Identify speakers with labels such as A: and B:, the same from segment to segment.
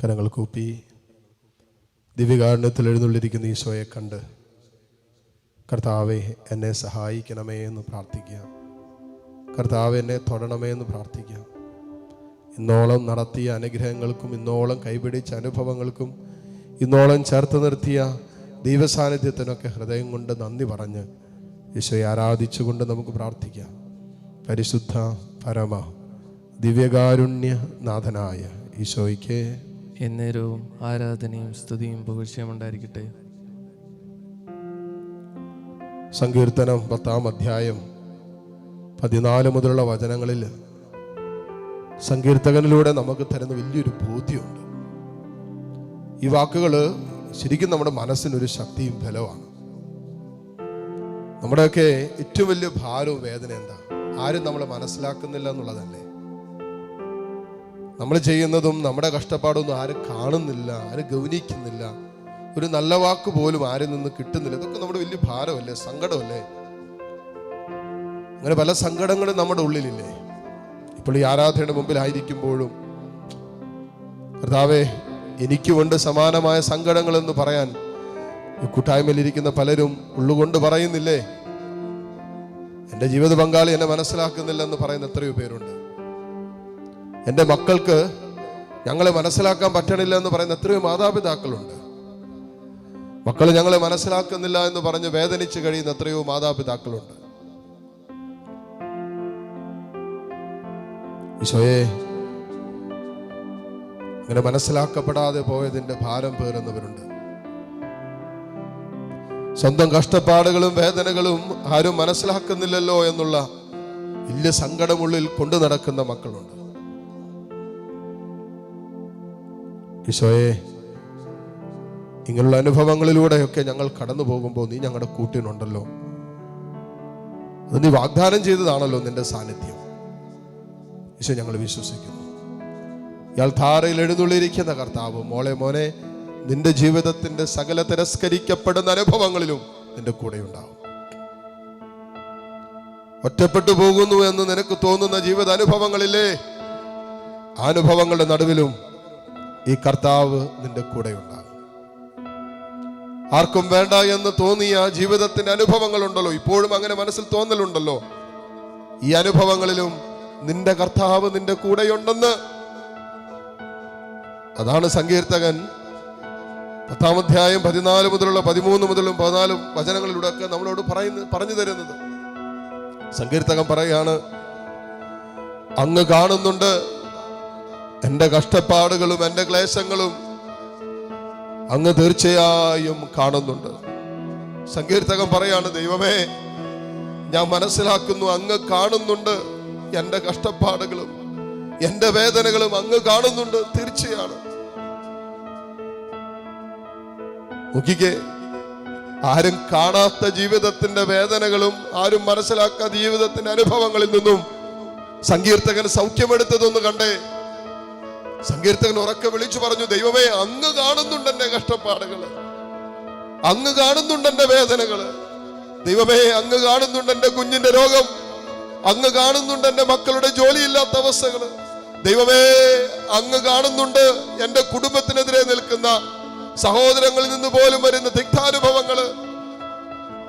A: കരങ്ങൾ കൂപ്പി ദിവ്യകാരുണ്യത്തിൽ എഴുന്നള്ളിരിക്കുന്ന ഈശോയെ കണ്ട് കർത്താവെ എന്നെ സഹായിക്കണമേ എന്ന് പ്രാർത്ഥിക്കാം കർത്താവ് എന്നെ തൊടണമേ എന്ന് പ്രാർത്ഥിക്കാം ഇന്നോളം നടത്തിയ അനുഗ്രഹങ്ങൾക്കും ഇന്നോളം കൈപിടിച്ച അനുഭവങ്ങൾക്കും ഇന്നോളം ചേർത്ത് നിർത്തിയ ദൈവസാന്നിധ്യത്തിനൊക്കെ ഹൃദയം കൊണ്ട് നന്ദി പറഞ്ഞ് ഈശോയെ ആരാധിച്ചുകൊണ്ട് നമുക്ക് പ്രാർത്ഥിക്കാം. പരിശുദ്ധ പരമ ദിവ്യകാരുണ്യ നാഥനായ ഈശോയ്ക്ക്
B: എന്നേരവും ആരാധനയും സ്തുതിയും പുകഴ്ചയും ഉണ്ടായിരിക്കട്ടെ.
A: സങ്കീർത്തനം പത്താം അധ്യായം പതിനാല് മുതലുള്ള വചനങ്ങളിൽ സങ്കീർത്തകനിലൂടെ നമുക്ക് തരുന്ന വലിയൊരു ബോധ്യമുണ്ട്. ഈ വാക്കുകൾ ശരിക്കും നമ്മുടെ മനസ്സിനൊരു ശക്തിയും ബലമാണ് നമ്മുടെയൊക്കെ ഏറ്റവും വലിയ ഭാരവും വേദന എന്താ? ആരും നമ്മളെ മനസ്സിലാക്കുന്നില്ല എന്നുള്ളതല്ലേ? നമ്മൾ ചെയ്യുന്നതും നമ്മുടെ കഷ്ടപ്പാടൊന്നും ആരും കാണുന്നില്ല ആരും ഗൗനിക്കുന്നില്ല. ഒരു നല്ല വാക്ക് പോലും ആരിൽ നിന്ന് കിട്ടുന്നില്ല. ഇതൊക്കെ നമ്മുടെ വലിയ ഭാരമല്ലേ? സങ്കടമല്ലേ? അങ്ങനെ പല സങ്കടങ്ങളും നമ്മുടെ ഉള്ളിലില്ലേ? ഇപ്പോൾ ഈ ആരാധനയുടെ മുമ്പിലായിരിക്കുമ്പോഴും കർത്താവേ എനിക്കുമുണ്ട് സമാനമായ സങ്കടങ്ങൾ എന്ന് പറയാൻ ഈ കൂട്ടായ്മയിലിരിക്കുന്ന പലരും ഉള്ളുകൊണ്ട് പറയുന്നില്ലേ? എന്റെ ജീവിത പങ്കാളി എന്നെ മനസ്സിലാക്കുന്നില്ല എന്ന് പറയുന്ന എത്രയോ പേരുണ്ട്. എന്റെ മക്കൾക്ക് ഞങ്ങളെ മനസ്സിലാക്കാൻ പറ്റണില്ല എന്ന് പറയുന്ന എത്രയോ മാതാപിതാക്കളുണ്ട്. മക്കൾ ഞങ്ങളെ മനസ്സിലാക്കുന്നില്ല എന്ന് പറഞ്ഞ് വേദനിച്ച് കഴിയുന്ന എത്രയോ മാതാപിതാക്കളുണ്ട്. ഈശോയെ അങ്ങനെ മനസ്സിലാക്കപ്പെടാതെ പോയതിന്റെ ഭാരം പേറുന്നവരുണ്ട്. സ്വന്തം കഷ്ടപ്പാടുകളും വേദനകളും ആരും മനസ്സിലാക്കുന്നില്ലല്ലോ എന്നുള്ള വലിയ സങ്കടമുള്ളിൽ കൊണ്ടു നടക്കുന്ന മക്കളുണ്ട്. ഈശോയെ ഇങ്ങനെയുള്ള അനുഭവങ്ങളിലൂടെയൊക്കെ ഞങ്ങൾ കടന്നു പോകുമ്പോൾ നീ ഞങ്ങളുടെ കൂട്ടിനുണ്ടല്ലോ. അത് നീ വാഗ്ദാനം ചെയ്തതാണല്ലോ നിന്റെ സാന്നിധ്യം. ഈശോ ഞങ്ങൾ വിശ്വസിക്കുന്നു. ഇയാൾ ധാരയിൽ എഴുന്നള്ളിയിരിക്കുന്ന കർത്താവ് മോളെ മോനെ നിന്റെ ജീവിതത്തിന്റെ സകല തിരസ്കരിക്കപ്പെടുന്ന അനുഭവങ്ങളിലും നിന്റെ കൂടെ ഉണ്ടാവും ഒറ്റപ്പെട്ടു പോകുന്നു എന്ന് നിനക്ക് തോന്നുന്ന ജീവിത അനുഭവങ്ങളില്ലേ? അനുഭവങ്ങളുടെ നടുവിലും ഈ കർത്താവ് നിന്റെ കൂടെ ഉണ്ടാകും. ആർക്കും വേണ്ട എന്ന് തോന്നിയ ജീവിതത്തിന്റെ അനുഭവങ്ങൾ ഉണ്ടല്ലോ. ഇപ്പോഴും അങ്ങനെ മനസ്സിൽ തോന്നലുണ്ടല്ലോ. ഈ അനുഭവങ്ങളിലും നിന്റെ കർത്താവ് നിന്റെ കൂടെയുണ്ടെന്ന് അതാണ് സങ്കീർത്തകൻ പത്താം അധ്യായം പതിനാല് മുതലുള്ള പതിമൂന്ന് മുതലും പതിനാലും വചനങ്ങളിലൂടെ ഒക്കെ നമ്മളോട് പറയുന്ന പറഞ്ഞു തരുന്നത്. സങ്കീർത്തകൻ പറയാണ് അങ്ങ് കാണുന്നുണ്ട് എന്റെ കഷ്ടപ്പാടുകളും എന്റെ ക്ലേശങ്ങളും അങ്ങ് തീർച്ചയായും കാണുന്നുണ്ട്. സങ്കീർത്തകം പറയാണ് ദൈവമേ ഞാൻ മനസ്സിലാക്കുന്നു അങ്ങ് കാണുന്നുണ്ട് എന്റെ കഷ്ടപ്പാടുകളും എന്റെ വേദനകളും അങ്ങ് കാണുന്നുണ്ട് തീർച്ചയാണ്. നോക്കിക്കേ ആരും കാണാത്ത ജീവിതത്തിന്റെ വേദനകളും ആരും മനസ്സിലാക്കാത്ത ജീവിതത്തിന്റെ അനുഭവങ്ങളിൽ നിന്നും സങ്കീർത്തകൻ സൗഖ്യമെടുത്തതൊന്ന് കണ്ടേ. സങ്കീർത്തകൻ ഉറക്കെ വിളിച്ചു പറഞ്ഞു ദൈവമേ അങ്ങ് കാണുന്നുണ്ട് എന്റെ കഷ്ടപ്പാടുകൾ. അങ്ങ് കാണുന്നുണ്ട് എന്റെ വേദനകൾ. ദൈവമേ അങ്ങ് കാണുന്നുണ്ട് എന്റെ കുഞ്ഞിന്റെ രോഗം. അങ്ങ് കാണുന്നുണ്ട് എന്റെ മക്കളുടെ ജോലിയില്ലാത്ത അവസ്ഥകൾ. ദൈവമേ അങ്ങ് കാണുന്നുണ്ട് എന്റെ കുടുംബത്തിനെതിരെ നിൽക്കുന്ന സഹോദരങ്ങളിൽ നിന്ന് പോലും വരുന്ന തിക്താനുഭവങ്ങൾ.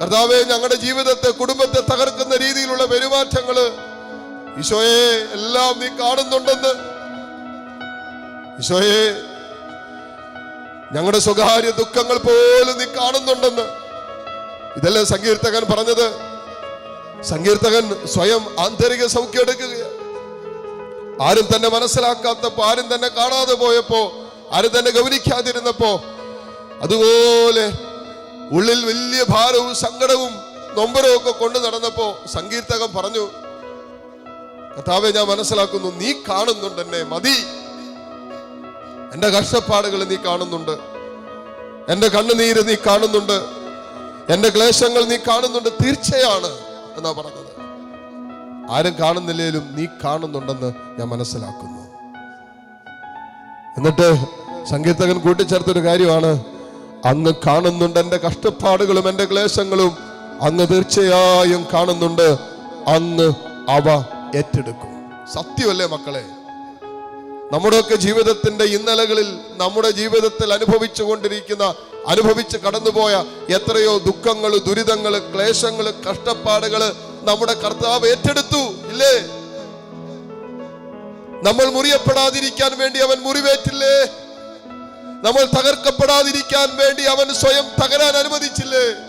A: കർത്താവെ ഞങ്ങളുടെ ജീവിതത്തെ കുടുംബത്തെ തകർക്കുന്ന രീതിയിലുള്ള പെരുമാറ്റങ്ങൾ ഈശോയെ എല്ലാം നീ കാണുന്നുണ്ടെന്ന് ഈശോയെ ഞങ്ങളുടെ സ്വകാര്യ ദുഃഖങ്ങൾ പോലും നീ കാണുന്നുണ്ടെന്ന്. ഇതല്ലേ സങ്കീർത്തകൻ പറഞ്ഞത്? സങ്കീർത്തകൻ സ്വയം ആന്തരിക സൗഖ്യം എടുക്കുകയാണ്. ആരും തന്നെ മനസ്സിലാക്കാത്തപ്പോ ആരും തന്നെ കാണാതെ പോയപ്പോ ആരും തന്നെ ഗൗനിക്കാതിരുന്നപ്പോ അതുപോലെ ഉള്ളിൽ വലിയ ഭാരവും സങ്കടവും നൊമ്പരവും ഒക്കെ കൊണ്ടു നടന്നപ്പോ സങ്കീർത്തകൻ പറഞ്ഞു കർത്താവെ ഞാൻ മനസ്സിലാക്കുന്നു നീ കാണുന്നുണ്ടെന്നെ മതി. എന്റെ കഷ്ടപ്പാടുകൾ നീ കാണുന്നുണ്ട്. എന്റെ കണ്ണുനീര് നീ കാണുന്നുണ്ട്. എന്റെ ക്ലേശങ്ങൾ നീ കാണുന്നുണ്ട്. തീർച്ചയാണ് എന്നാ പറഞ്ഞത്. ആരും കാണുന്നില്ലേലും നീ കാണുന്നുണ്ടെന്ന് ഞാൻ മനസ്സിലാക്കുന്നു. എന്നിട്ട് സംഗീതകൻ കൂട്ടിച്ചേർത്തൊരു കാര്യമാണ്. അങ്ങ് കാണുന്നുണ്ട് എന്റെ കഷ്ടപ്പാടുകളും എന്റെ ക്ലേശങ്ങളും അങ്ങ് തീർച്ചയായും കാണുന്നുണ്ട്. അങ്ങ് അവ ഏറ്റെടുക്കും. സത്യമല്ലേ മക്കളെ? നമ്മുടെയൊക്കെ ജീവിതത്തിന്റെ ഇന്നലകളിൽ നമ്മുടെ ജീവിതത്തിൽ അനുഭവിച്ചു കൊണ്ടിരിക്കുന്ന അനുഭവിച്ച് കടന്നുപോയ എത്രയോ ദുഃഖങ്ങൾ ദുരിതങ്ങൾ ക്ലേശങ്ങൾ കഷ്ടപ്പാടുകൾ നമ്മുടെ കർത്താവ് ഏറ്റെടുത്തു. ഇല്ലേ? നമ്മൾ മുറിയപ്പെടാതിരിക്കാൻ വേണ്ടി അവൻ മുറിവേറ്റില്ലേ? നമ്മൾ തകർക്കപ്പെടാതിരിക്കാൻ വേണ്ടി അവൻ സ്വയം തകരാൻ അനുവദിച്ചില്ലേ?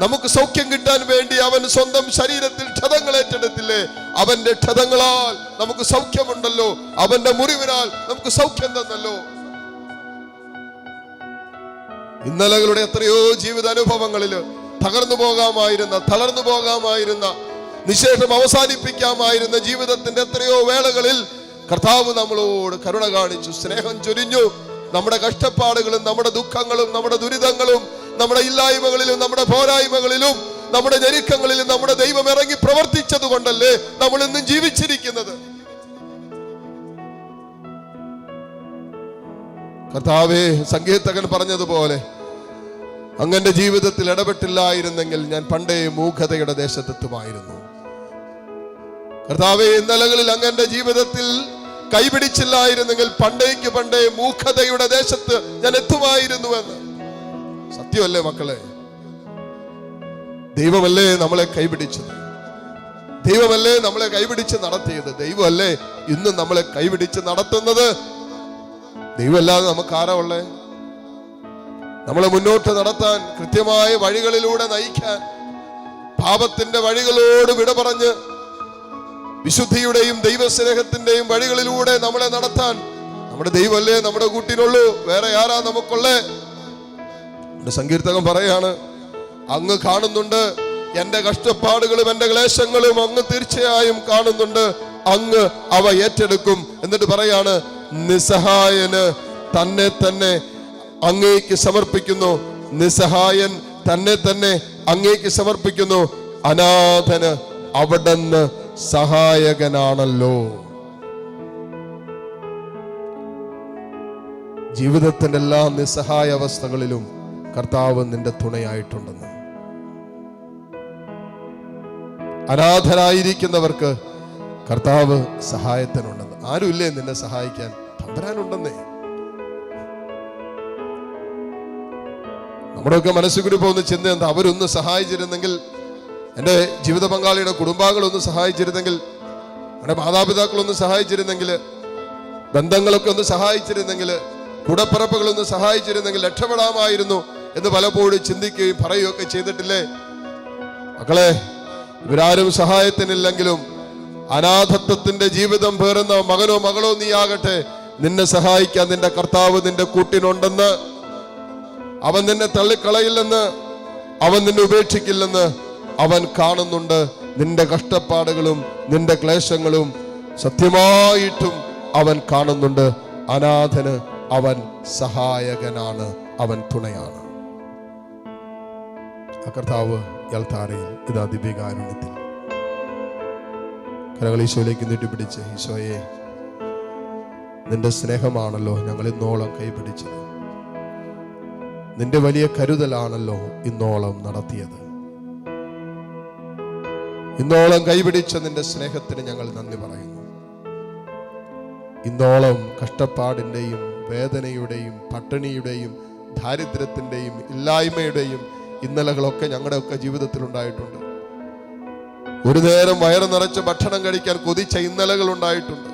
A: നമുക്ക് സൗഖ്യം കിട്ടാൻ വേണ്ടി അവൻ സ്വന്തം ശരീരത്തിൽ ക്ഷതങ്ങൾ ഏറ്റെടുത്തില്ലേ? അവന്റെ ക്ഷതങ്ങളാൽ നമുക്ക് സൗഖ്യമുണ്ടല്ലോ. അവന്റെ മുറിവിനാൽ നമുക്ക് സൗഖ്യം തന്നല്ലോ. ഇന്നലകളുടെ എത്രയോ ജീവിതാനുഭവങ്ങളിൽ തകർന്നു പോകാമായിരുന്ന തളർന്നു പോകാമായിരുന്ന നിശേഷം അവസാനിപ്പിക്കാമായിരുന്ന ജീവിതത്തിന്റെ എത്രയോ വേളകളിൽ കർത്താവ് നമ്മളോട് കരുണ കാണിച്ചു സ്നേഹം ചൊരിഞ്ഞു. നമ്മുടെ കഷ്ടപ്പാടുകളും നമ്മുടെ ദുഃഖങ്ങളും നമ്മുടെ ദുരിതങ്ങളും നമ്മുടെ ഇല്ലായ്മകളിലും നമ്മുടെ പോരായ്മകളിലും നമ്മുടെ ഞെരുക്കങ്ങളിലും നമ്മുടെ ദൈവം ഇറങ്ങി പ്രവർത്തിച്ചത് കൊണ്ടല്ലേ നമ്മൾ ഇന്നും ജീവിച്ചിരിക്കുന്നത്? കർത്താവേ സങ്കീർത്തകൻ പറഞ്ഞതുപോലെ അങ്ങന്റെ ജീവിതത്തിൽ ഇടപെട്ടില്ലായിരുന്നെങ്കിൽ ഞാൻ പണ്ടേ മൂഖതയുടെ ദേശത്തെത്തുമായിരുന്നു. കർത്താവെ ഇന്നലകളിൽ അങ്ങന്റെ ജീവിതത്തിൽ കൈപിടിച്ചില്ലായിരുന്നെങ്കിൽ പണ്ടേക്ക് പണ്ടേ മൂഖതയുടെ ദേശത്ത് ഞാൻ എത്തുമായിരുന്നുവെന്ന്. സത്യമല്ലേ മക്കളെ? ദൈവമല്ലേ നമ്മളെ കൈപിടിച്ചത്? ദൈവമല്ലേ നമ്മളെ കൈപിടിച്ച് നടത്തിയത്? ദൈവമല്ലേ ഇന്നും നമ്മളെ കൈപിടിച്ച് നടത്തുന്നത്? ദൈവമല്ലാതെ നമുക്ക് ആരാ ഉള്ളേ? നമ്മളെ മുന്നോട്ട് നടത്താൻ കൃത്യമായ വഴികളിലൂടെ നയിക്കാൻ പാപത്തിന്റെ വഴികളോട് വിട പറഞ്ഞ് വിശുദ്ധിയുടെയും ദൈവസ്നേഹത്തിന്റെയും വഴികളിലൂടെ നമ്മളെ നടത്താൻ നമ്മുടെ ദൈവമല്ലേ നമ്മുടെ കൂട്ടിനുള്ളൂ? വേറെ ആരാ നമുക്കുള്ളേ? നമ്മുടെ സങ്കീർത്തകം പറയാണ് അങ്ങ് കാണുന്നുണ്ട് എന്റെ കഷ്ടപ്പാടുകളും എന്റെ ക്ലേശങ്ങളും അങ്ങ് തീർച്ചയായും കാണുന്നുണ്ട് അങ്ങ് അവ ഏറ്റെടുക്കും. എന്നിട്ട് പറയാണ് നിസ്സഹായന് തന്നെ തന്നെ അങ്ങേക്ക് സമർപ്പിക്കുന്നു നിസ്സഹായൻ തന്നെ തന്നെ അങ്ങേക്ക് സമർപ്പിക്കുന്നു അനാഥന് അവിടുന്ന് സഹായകനാണല്ലോ. ജീവിതത്തിന്റെ എല്ലാ നിസ്സഹായ അവസ്ഥകളിലും കർത്താവ് നിന്റെ തുണയായിട്ടുണ്ടെന്ന്. അനാഥരായിരിക്കുന്നവർക്ക് കർത്താവ് സഹായത്തിനുണ്ടെന്ന്. ആരുമില്ലേ നിന്നെ സഹായിക്കാൻ? തമ്പരാനുണ്ടെന്നേ. നമ്മുടെയൊക്കെ മനസ്സുകുരി പോകുന്ന ചിന്ത എന്താ? അവരൊന്ന് സഹായിച്ചിരുന്നെങ്കിൽ എന്റെ ജീവിത പങ്കാളിയുടെ കുടുംബാംഗങ്ങളൊന്ന് സഹായിച്ചിരുന്നെങ്കിൽ എന്റെ മാതാപിതാക്കളൊന്ന് സഹായിച്ചിരുന്നെങ്കിൽ ബന്ധങ്ങളൊക്കെ ഒന്ന് സഹായിച്ചിരുന്നെങ്കിൽ കൂടപ്പിറപ്പുകളൊന്ന് സഹായിച്ചിരുന്നെങ്കിൽ രക്ഷപ്പെടാമായിരുന്നു. എന്ന് പലപ്പോഴും ചിന്തിക്കുകയും പറയുകയൊക്കെ ചെയ്തിട്ടില്ലേ? മക്കളെ ഇവരാരും സഹായത്തിനില്ലെങ്കിലും അനാഥത്വത്തിന്റെ ജീവിതം പേറുന്ന മകനോ മകളോ നീ ആകട്ടെ നിന്നെ സഹായിക്കാൻ നിന്റെ കർത്താവ് നിന്റെ കൂട്ടിനുണ്ടെന്ന്. അവൻ നിന്നെ തള്ളിക്കളയില്ലെന്ന് അവൻ നിന്നെ ഉപേക്ഷിക്കില്ലെന്ന് അവൻ കാണുന്നുണ്ട്. നിന്റെ കഷ്ടപ്പാടുകളും നിന്റെ ക്ലേശങ്ങളും സത്യമായിട്ടും അവൻ കാണുന്നുണ്ട്. അനാഥന് അവൻ സഹായകനാണ് അവൻ തുണയാണ്. കർത്താവ് യൽത്താരയിൽ ഇതാ ദിവ്യകാരുണ്യത്തിൽ. കരകൾ ഈശോയിലേക്ക് നീട്ടിപ്പിടിച്ച് ഈശോയെ നിന്റെ സ്നേഹമാണല്ലോ ഞങ്ങൾ ഇന്നോളം കൈപിടിച്ചത്. നിന്റെ വലിയ കരുതലാണല്ലോ ഇന്നോളം നടത്തിയത്. ഇന്നോളം കൈപിടിച്ച നിന്റെ സ്നേഹത്തിന് ഞങ്ങൾ നന്ദി പറയുന്നു. ഇന്നോളം കഷ്ടപ്പാടിന്റെയും വേദനയുടെയും പട്ടിണിയുടെയും ദാരിദ്ര്യത്തിന്റെയും ഇല്ലായ്മയുടെയും ഇന്നലകളൊക്കെ ഞങ്ങളുടെയൊക്കെ ജീവിതത്തിൽ ഉണ്ടായിട്ടുണ്ട് ഒരു നേരം വയറ് നിറച്ച് ഭക്ഷണം കഴിക്കാൻ കൊതിച്ച ഇന്നലകൾ ഉണ്ടായിട്ടുണ്ട്.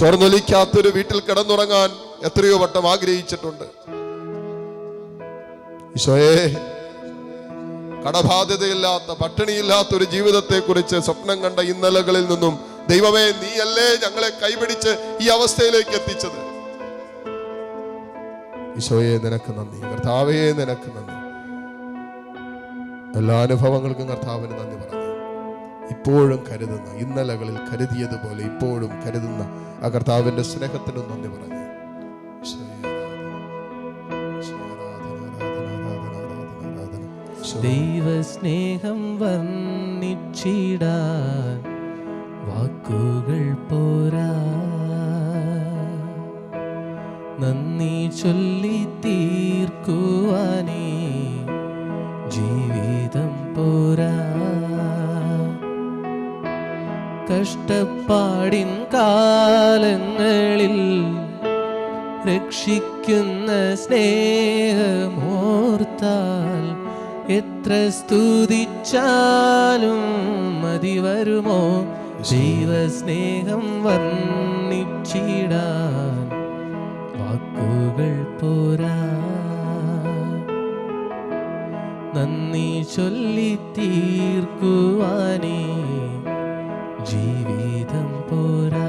A: ചോർന്നൊലിക്കാത്തൊരു വീട്ടിൽ കിടന്നുറങ്ങാൻ എത്രയോ വട്ടം ആഗ്രഹിച്ചിട്ടുണ്ട്. കടബാധ്യതയില്ലാത്ത പട്ടിണിയില്ലാത്ത ഒരു ജീവിതത്തെ കുറിച്ച് സ്വപ്നം കണ്ട ഇന്നലകളിൽ നിന്നും ദൈവമേ നീയല്ലേ ഞങ്ങളെ കൈപിടിച്ച് ഈ അവസ്ഥയിലേക്ക് എത്തിച്ചത്? ഈശോയെ നിനക്ക് നന്ദി കർത്താവേ നിനക്ക് നന്ദി എല്ലാ അനുഭവങ്ങൾക്കും കർത്താവിന് നന്ദി പറഞ്ഞു ഇപ്പോഴും കരുതുന്ന ഇന്നലകളിൽ കരുതിയതുപോലെ ഇപ്പോഴും കരുതുന്ന ആ കർത്താവിന്റെ സ്നേഹത്തിനും നന്ദി പറഞ്ഞു.
B: ദൈവസ്നേഹം വർണിച്ചിടാൻ വാക്കുകൾ പോരാ നന്ദി ചൊല്ലി തീർക്കുവാനേ. ജീവിതം പോരാ. കഷ്ടപ്പാടിൻ കാലങ്ങളിൽ രക്ഷിക്കുന്ന സ്നേഹമോർത്താൽ എത്ര സ്തുതിച്ചാലും മതി വരുമോ ജീവസ്നേഹം വർണിച്ചിടാൻ വാക്കുകൾ പോരാ. നന്ദി ചൊല്ലി തീർക്കുവാനേ ജീവിതം പോരാ.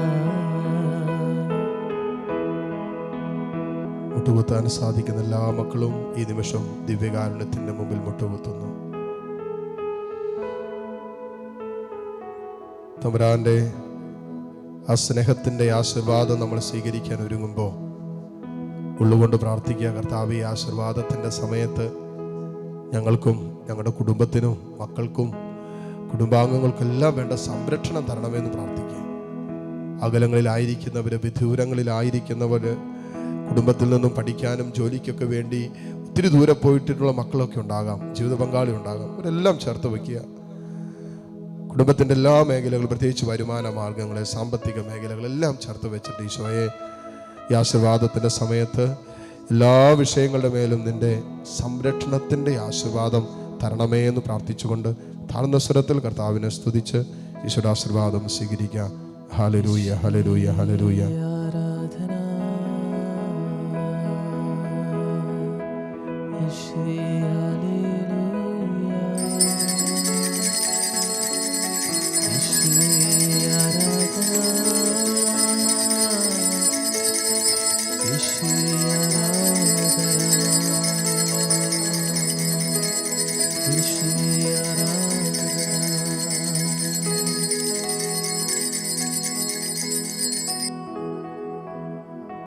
A: മുട്ടുകുത്താൻ സാധിക്കുന്ന എല്ലാ മക്കളും ഈ നിമിഷം ദിവ്യകാരുണ്യത്തിന്റെ മുമ്പിൽ മുട്ടുകുത്തുന്നു. തമ്പുരാന്റെ ആ സ്നേഹത്തിന്റെ ആശീർവാദം നമ്മൾ സ്വീകരിക്കാൻ ഒരുങ്ങുമ്പോൾ ഉള്ളുകൊണ്ട് പ്രാർത്ഥിക്കുക. കർത്താവ് ഈ ആശീർവാദത്തിന്റെ സമയത്ത് ഞങ്ങൾക്കും ഞങ്ങളുടെ കുടുംബത്തിനും മക്കൾക്കും കുടുംബാംഗങ്ങൾക്കെല്ലാം വേണ്ട സംരക്ഷണം തരണമെന്ന് പ്രാർത്ഥിക്കുക. അകലങ്ങളിലായിരിക്കുന്നവർ വിദൂരങ്ങളിലായിരിക്കുന്നവർ കുടുംബത്തിൽ നിന്നും പഠിക്കാനും ജോലിക്കൊക്കെ വേണ്ടി ഒത്തിരി ദൂരെ പോയിട്ടുള്ള മക്കളൊക്കെ ഉണ്ടാകാം ജീവിത പങ്കാളി ഉണ്ടാകാം. അവരെല്ലാം ചേർത്ത് വയ്ക്കുക. കുടുംബത്തിന്റെ എല്ലാ മേഖലകളും പ്രത്യേകിച്ച് വരുമാന മാർഗങ്ങളെ സാമ്പത്തിക മേഖലകളെല്ലാം ചേർത്ത് വെച്ചിട്ട് ഈശോയെ ഈ ആശീർവാദത്തിന്റെ സമയത്ത് എല്ലാ വിഷയങ്ങളുടെ മേലും നിന്റെ സംരക്ഷണത്തിന്റെ ആശീർവാദം തരണമേ എന്ന് പ്രാർത്ഥിച്ചുകൊണ്ട് താഴ്ന്ന സ്വരത്തിൽ കർത്താവിനെ സ്തുതിച്ച് ഈശ്വരാശീർവാദം സ്വീകരിക്കുക ഹലരൂയ ഹലരൂയ ഹലരൂയ